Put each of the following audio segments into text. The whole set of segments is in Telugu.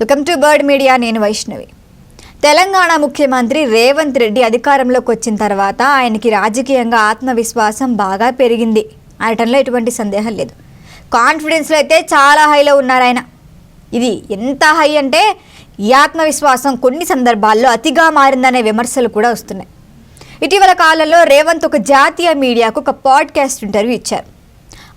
వెల్కమ్ టు బర్డ్ మీడియా నేను వైష్ణవి. తెలంగాణ ముఖ్యమంత్రి రేవంత్ రెడ్డి అధికారంలోకి వచ్చిన తర్వాత ఆయనకి రాజకీయంగా ఆత్మవిశ్వాసం బాగా పెరిగింది. అనటంలో ఎటువంటి సందేహం లేదు. కాన్ఫిడెన్స్లో అయితే చాలా హైలో ఉన్నారు ఆయన. ఇది ఎంత హై అంటే ఈ ఆత్మవిశ్వాసం కొన్ని సందర్భాల్లో అతిగా మారిందనే విమర్శలు కూడా వస్తున్నాయి. ఇటీవల కాలంలో రేవంత్ ఒక జాతీయ మీడియాకు ఒక పాడ్కాస్ట్ ఇంటర్వ్యూ ఇచ్చారు.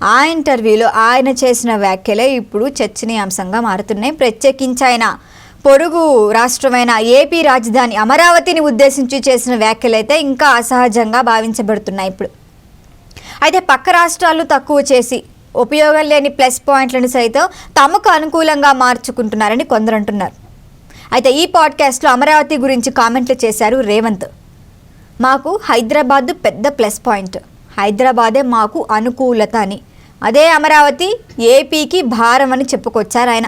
ఆ ఇంటర్వ్యూలో ఆయన చేసిన వ్యాఖ్యలే ఇప్పుడు చర్చనీయాంశంగా మారుతున్నాయి. ప్రత్యేకించి ఆయన పొరుగు రాష్ట్రమైన ఏపీ రాజధాని అమరావతిని ఉద్దేశించి చేసిన వ్యాఖ్యలైతే ఇంకా అసహజంగా భావించబడుతున్నాయి ఇప్పుడు. అయితే పక్క రాష్ట్రాలు తక్కువ చేసి ఉపయోగం లేని ప్లస్ పాయింట్లను సైతం తమకు అనుకూలంగా మార్చుకుంటున్నారని కొందరు అంటున్నారు. అయితే ఈ పాడ్కాస్ట్లో అమరావతి గురించి కామెంట్లు చేశారు రేవంత్. మాకు హైదరాబాద్ పెద్ద ప్లస్ పాయింట్. హైదరాబాదే మాకు అనుకూలత అని అదే అమరావతి ఏపీకి భారం అని చెప్పుకొచ్చారు ఆయన.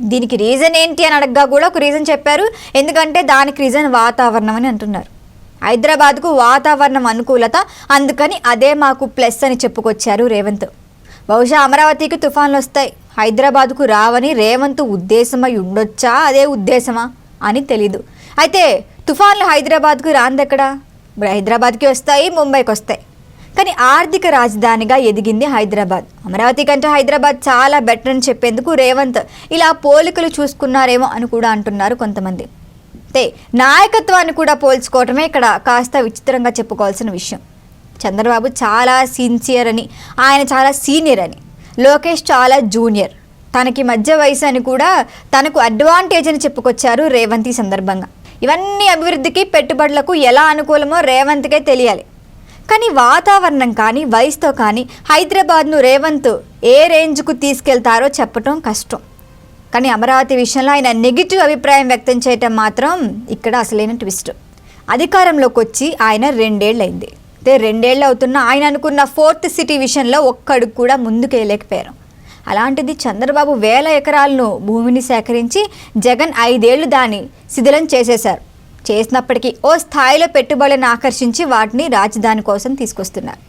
దీనికి రీజన్ ఏంటి అని అడగ్గా కూడా ఒక రీజన్ చెప్పారు. ఎందుకంటే దానికి రీజన్ వాతావరణం అని అంటున్నారు. హైదరాబాద్కు వాతావరణం అనుకూలత అందుకని అదే మాకు ప్లస్ అని చెప్పుకొచ్చారు రేవంత్. బహుశా అమరావతికి తుఫాన్లు వస్తాయి. హైదరాబాద్కు రావని రేవంత్ ఉద్దేశమై ఉండొచ్చా? అదే ఉద్దేశమా? అని తెలీదు. అయితే తుఫాన్లు హైదరాబాద్కు రాందెక్కడా? ఇప్పుడు హైదరాబాద్కి వస్తాయి ముంబైకి వస్తాయి. కానీ ఆర్థిక రాజధానిగా ఎదిగింది హైదరాబాద్. అమరావతి కంటే హైదరాబాద్ చాలా బెటర్ అని చెప్పేందుకు రేవంత్ ఇలా పోలికలు చూసుకున్నారేమో అని కూడా అంటున్నారు కొంతమంది. అంతే నాయకత్వాన్ని కూడా పోల్చుకోవటమే ఇక్కడ కాస్త విచిత్రంగా చెప్పుకోవాల్సిన విషయం. చంద్రబాబు చాలా సిన్సియర్ అని ఆయన చాలా సీనియర్ అని. లోకేష్ చాలా జూనియర్ తనకి మధ్య వయసు అని కూడా తనకు అడ్వాంటేజ్ అని చెప్పుకొచ్చారు రేవంత్ ఈ సందర్భంగా. ఇవన్నీ అభివృద్ధికి పెట్టుబడులకు ఎలా అనుకూలమో రేవంత్కే తెలియాలి. కానీ వాతావరణం కానీ వయసుతో కానీ హైదరాబాద్ను రేవంత్ ఏ రేంజ్కు తీసుకెళ్తారో చెప్పటం కష్టం. కానీ అమరావతి విషయంలో ఆయన నెగిటివ్ అభిప్రాయం వ్యక్తం చేయటం మాత్రం ఇక్కడ అసలైన ట్విస్ట్. అధికారంలోకి వచ్చి ఆయన రెండేళ్ళైంది అయితే రెండేళ్ళు అవుతున్న ఆయన అనుకున్న ఫోర్త్ సిటీ విషయంలో ఒక్కడు కూడా ముందుకెళ్ళలేకపోయారు. అలాంటిది చంద్రబాబు వేల ఎకరాలను భూమిని సేకరించి జగన్ ఐదేళ్ళు దాన్ని శిథిలం చేసేశారు. చేసినప్పటికీ ఓ స్థాయిలో పెట్టుబడులను ఆకర్షించి వాటిని రాజధాని కోసం తీసుకొస్తున్నారు.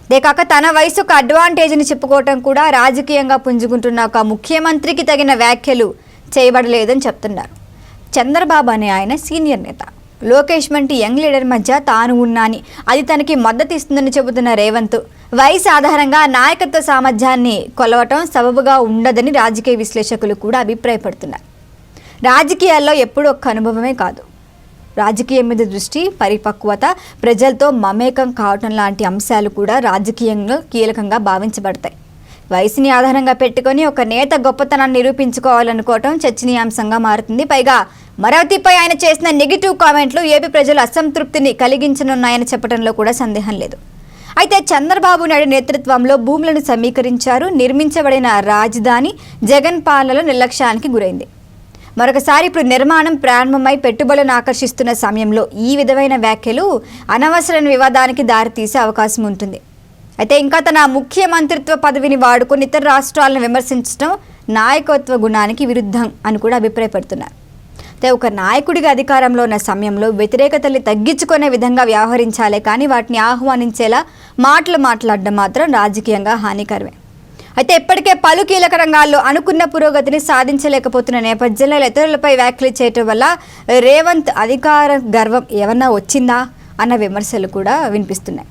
అంతేకాక తన వయసు ఒక అడ్వాంటేజ్ని చెప్పుకోవటం కూడా రాజకీయంగా పుంజుకుంటున్న ఒక ముఖ్యమంత్రికి తగిన వ్యాఖ్యలు చేయబడలేదని చెప్తున్నారు. చంద్రబాబు అనే ఆయన సీనియర్ నేత. లోకేష్ వంటి యంగ్ లీడర్ మధ్య తాను ఉన్నాని అది తనకి మద్దతు ఇస్తుందని చెబుతున్న రేవంత్ వయసు ఆధారంగా నాయకత్వ సామర్థ్యాన్ని కొలవటం సబబుగా ఉండదని రాజకీయ విశ్లేషకులు కూడా అభిప్రాయపడుతున్నారు. రాజకీయాల్లో ఎప్పుడూ ఒక్క అనుభవమే కాదు. రాజకీయం మీద దృష్టి పరిపక్వత ప్రజలతో మమేకం కావటం లాంటి అంశాలు కూడా రాజకీయంలో కీలకంగా భావించబడతాయి. వయసుని ఆధారంగా పెట్టుకొని ఒక నేత గొప్పతనాన్ని నిరూపించుకోవాలనుకోవటం చర్చనీయాంశంగా మారుతుంది. పైగా మరవతిపై ఆయన చేసిన నెగిటివ్ కామెంట్లు ఏపీ ప్రజలు అసంతృప్తిని కలిగించనున్నాయని చెప్పడంలో కూడా సందేహం లేదు. అయితే చంద్రబాబు నాయుడు నేతృత్వంలో భూములను సమీకరించారు. నిర్మించబడిన రాజధాని జగన్ పాలనలో నిర్లక్ష్యానికి గురైంది. మరొకసారి ఇప్పుడు నిర్మాణం ప్రారంభమై పెట్టుబడులను ఆకర్షిస్తున్న సమయంలో ఈ విధమైన వ్యాఖ్యలు అనవసరమైన వివాదానికి దారితీసే అవకాశం ఉంటుంది. అయితే ఇంకా తన ముఖ్యమంత్రిత్వ పదవిని వాడుకొని ఇతర రాష్ట్రాలను విమర్శించడం నాయకత్వ గుణానికి విరుద్ధం అని కూడా అభిప్రాయపడుతున్నారు. అయితే ఒక నాయకుడిగా అధికారంలో ఉన్న సమయంలో వ్యతిరేకతల్ని తగ్గించుకునే విధంగా వ్యవహరించాలే కానీ వాటిని ఆహ్వానించేలా మాటలు మాట్లాడడం మాత్రం రాజకీయంగా హానికరమే. అయితే ఇప్పటికే పలు కీలక రంగాల్లో అనుకున్న పురోగతిని సాధించలేకపోతున్న నేపథ్యంలో ఇతరులపై వ్యాఖ్యలు చేయటం వల్ల రేవంత్ అధికార గర్వం ఏమన్నా వచ్చిందా అన్న విమర్శలు కూడా వినిపిస్తున్నాయి.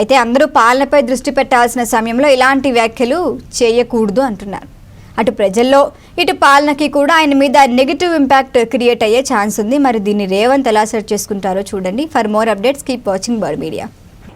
అయితే అందరూ పాలనపై దృష్టి పెట్టాల్సిన సమయంలో ఇలాంటి వ్యాఖ్యలు చేయకూడదు అంటున్నారు. అటు ప్రజల్లో ఇటు పాలనకి కూడా ఆయన మీద నెగిటివ్ ఇంపాక్ట్ క్రియేట్ అయ్యే ఛాన్స్ ఉంది. మరి దీన్ని రేవంత్ ఎలా సెట్ చేసుకుంటారో చూడండి. For more updates keep watching bird media.